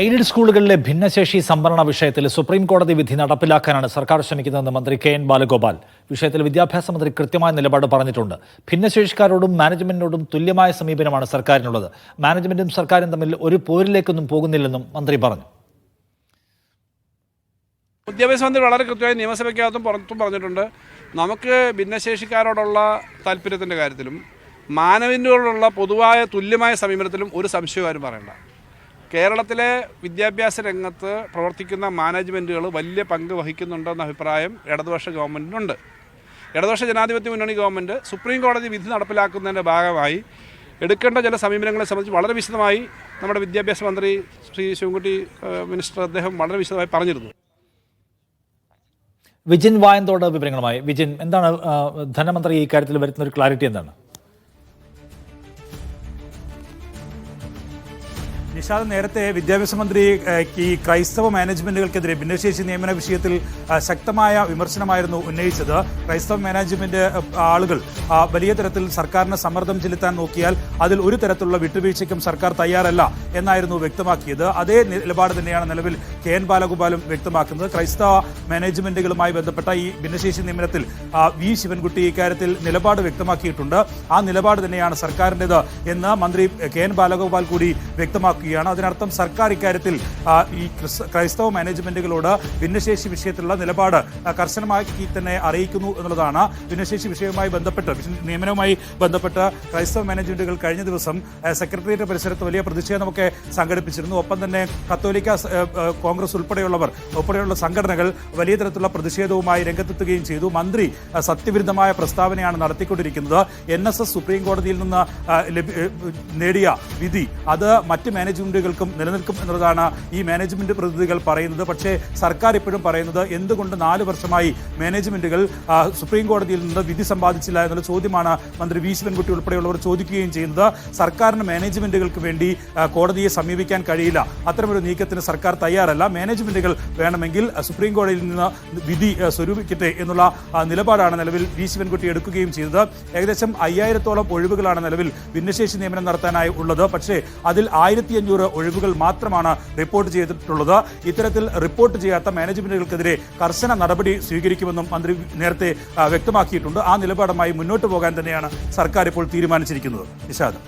Aided സ്കൂളുകളിലെ ഭിന്നശേഷി സംവരണ വിഷയത്തിൽ സുപ്രീം കോടതി വിധി നടപ്പിലാക്കാനാണ് സർക്കാർ ശ്രമിക്കുന്നതെന്ന് മന്ത്രി കെ എൻ ബാലഗോപാൽ വിഷയത്തിൽ വിദ്യാഭ്യാസ മന്ത്രി കൃത്യമായ നിലപാട് പറഞ്ഞിട്ടുണ്ട്. ഭിന്നശേഷിക്കാരോടും മാനേജ്മെന്റിനോടും തുല്യമായ സമീപനമാണ് സർക്കാരിനുള്ളത്. മാനേജ്മെന്റും സർക്കാരും തമ്മിൽ ഒരു പോരിലേക്കൊന്നും പോകുന്നില്ലെന്നും മന്ത്രി പറഞ്ഞു. വിദ്യാഭ്യാസ മന്ത്രി വളരെ കൃത്യമായി നിയമസഭയ്ക്കകത്തും പുറത്തും പറഞ്ഞിട്ടുണ്ട്. നമുക്ക് ഭിന്നശേഷിക്കാരോടുള്ള താല്പര്യത്തിന്റെ കാര്യത്തിലും മാനവിനോടുള്ള പൊതുവായ തുല്യമായ സമീപനത്തിലും ഒരു സംശയവും ആരും പറയണ്ട. കേരളത്തിലെ വിദ്യാഭ്യാസ രംഗത്ത് പ്രവർത്തിക്കുന്ന മാനേജ്മെന്റുകൾ വലിയ പങ്ക് വഹിക്കുന്നുണ്ടെന്ന അഭിപ്രായം ഇടതുപക്ഷ ഗവൺമെന്റിനുണ്ട് ഇടതുപക്ഷ ജനാധിപത്യ മുന്നണി ഗവൺമെന്റ് സുപ്രീം കോടതി വിധി നടപ്പിലാക്കുന്നതിന്റെ ഭാഗമായി എടുക്കേണ്ട ചില സമീപനങ്ങളെ സംബന്ധിച്ച് വളരെ വിശദമായി നമ്മുടെ വിദ്യാഭ്യാസ മന്ത്രി ശ്രീ ശിവൻകുട്ടി മിനിസ്റ്റർ അദ്ദേഹം വളരെ വിശദമായി പറഞ്ഞിരുന്നു. വിജിൻ വായന്തോട് വിവരങ്ങളുമായി. വിജിൻ എന്താണ് ധനമന്ത്രി ഈ കാര്യത്തിൽ വരുന്ന ഒരു ക്ലാരിറ്റി എന്താണ്? നിഷാദ് നേരത്തെ വിദ്യാഭ്യാസ മന്ത്രി ഈ ക്രൈസ്തവ മാനേജ്മെന്റുകൾക്കെതിരെ ഭിന്നശേഷി നിയമന വിഷയത്തിൽ ശക്തമായ വിമർശനമായിരുന്നു ഉന്നയിച്ചത്. ക്രൈസ്തവ മാനേജ്മെന്റ് ആളുകൾ വലിയ തരത്തിൽ സർക്കാരിന് സമ്മർദ്ദം ചെലുത്താൻ നോക്കിയാൽ അതിൽ ഒരു തരത്തിലുള്ള വിട്ടുവീഴ്ചയ്ക്കും സർക്കാർ തയ്യാറല്ല എന്നായിരുന്നു വ്യക്തമാക്കിയത്. അതേ നിലപാട് തന്നെയാണ് നിലവിൽ കെ എൻ ബാലഗോപാലും വ്യക്തമാക്കുന്നത്. ക്രൈസ്തവ മാനേജ്മെന്റുകളുമായി ബന്ധപ്പെട്ട ഈ ഭിന്നശേഷി നിയമനത്തിൽ വി. ശിവൻകുട്ടി ഇക്കാര്യത്തിൽ നിലപാട് വ്യക്തമാക്കിയിട്ടുണ്ട്. ആ നിലപാട് തന്നെയാണ് സർക്കാരിന്റെത് എന്ന് മന്ത്രി കെ എൻ ബാലഗോപാൽ കൂടി വ്യക്തമാക്കുകയാണ് അതിനർത്ഥം സർക്കാർ ഇക്കാര്യത്തിൽ ഈ ക്രൈസ്തവ മാനേജ്മെന്റുകളോട് ഭിന്നശേഷി വിഷയത്തിലുള്ള നിലപാട് കർശനമാക്കി തന്നെ അറിയിക്കുന്നു എന്നുള്ളതാണ് ഭിന്നശേഷി വിഷയവുമായി ബന്ധപ്പെട്ട് നിയമനവുമായി ബന്ധപ്പെട്ട് ക്രൈസ്തവ മാനേജ്മെന്റുകൾ കഴിഞ്ഞ ദിവസം സെക്രട്ടേറിയറ്റ് പരിസരത്ത് വലിയ പ്രതിഷേധമൊക്കെ സംഘടിപ്പിച്ചിരുന്നു. ഒപ്പം തന്നെ കത്തോലിക്ക കോൺഗ്രസ് ഉൾപ്പെടെയുള്ളവർ ഉൾപ്പെടെയുള്ള സംഘടനകൾ വലിയ തരത്തിലുള്ള പ്രതിഷേധവുമായി രംഗത്തെത്തുകയും ചെയ്തു. മന്ത്രി സത്യവിരുദ്ധമായ പ്രസ്താവനയാണ് നടത്തിക്കൊണ്ടിരിക്കുന്നത്. എൻ എസ് എസ് സുപ്രീം കോടതിയിൽ നിന്ന് നേടിയ വിധി അത് മറ്റ് മാനേജ്മെന്റുകൾക്കും നിലനിൽക്കും എന്നതാണ് ഈ മാനേജ്മെന്റ് പ്രതിനിധികൾ പറയുന്നത്. പക്ഷേ സർക്കാർ ഇപ്പോഴും പറയുന്നത് എന്തുകൊണ്ട് നാല് വർഷമായി മാനേജ്മെന്റുകൾ സുപ്രീം കോടതിയിൽ നിന്ന് വിധി സമ്പാദിച്ചില്ല എന്നുള്ള ചോദ്യമാണ് മന്ത്രി വി. ശിവൻകുട്ടി ഉൾപ്പെടെയുള്ളവർ ചോദിക്കുകയും ചെയ്യുന്നത്. സർക്കാരിന് മാനേജ്മെന്റുകൾക്ക് വേണ്ടി കോടതിയെ സമീപിക്കാൻ കഴിയില്ല. അത്തരമൊരു നീക്കത്തിന് സർക്കാർ തയ്യാറല്ല. മാനേജ്മെന്റുകൾ വേണമെങ്കിൽ സുപ്രീം കോടതിയിൽ നിന്ന് വിധി സ്വരൂപിക്കട്ടെ എന്നുള്ള നിലപാടാണ് നിലവിൽ വി. ശിവൻകുട്ടി എടുക്കുകയും ചെയ്തത്. ഏകദേശം അയ്യായിരത്തോളം ഒഴിവുകളാണ് നിലവിൽ ഭിന്നശേഷി നിയമനം നടത്താനായി ഉള്ളത്. പക്ഷേ അതിൽ ആയിരത്തി അഞ്ഞൂറ് ഒഴിവുകൾ മാത്രമാണ് റിപ്പോർട്ട് ചെയ്തിട്ടുള്ളത്. ഇത്തരത്തിൽ റിപ്പോർട്ട് ചെയ്യാത്ത മാനേജ്മെന്റുകൾക്കെതിരെ കർശന നടപടി സ്വീകരിക്കുമെന്നും മന്ത്രി നേരത്തെ വ്യക്തമാക്കിയിട്ടുണ്ട്. ആ നിലപാടുമായി മുന്നോട്ട് പോകാൻ തന്നെയാണ് സർക്കാർ ഇപ്പോൾ തീരുമാനിച്ചിരിക്കുന്നത്. നിഷാദ്